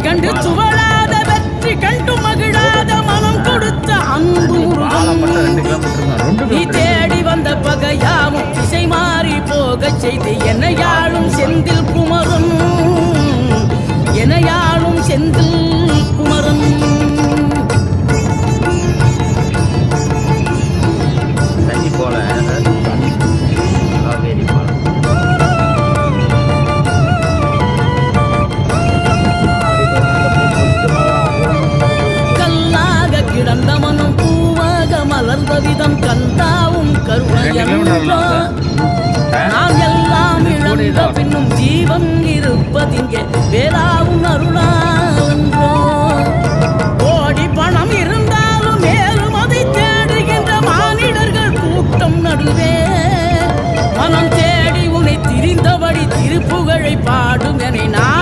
கண்டு துவளாத வெற்றி கண்டு மகிழாத மனம் கொடுத்த அன்பு நீ தேடி வந்த பகையாவும் திசை மாறி போகச் செய்து என்னை யாழும் செந்தில் கிடந்த மனம் பூவாக மலர்ந்த விதம் கந்தாவும் கருணையன்றோ நாம் எல்லாம் இழந்த பின்னும் ஜீவன் இருப்பதிங்கே வேறாவும் அருணா என்றோ கோடி பணம் இருந்தாலும் மேலும் அதை தேடுகின்ற மானிடர்கள் கூட்டம் நடுவே. மனம் தேடி உனை திரிந்தபடி திருப்புகழை பாடும் என நான்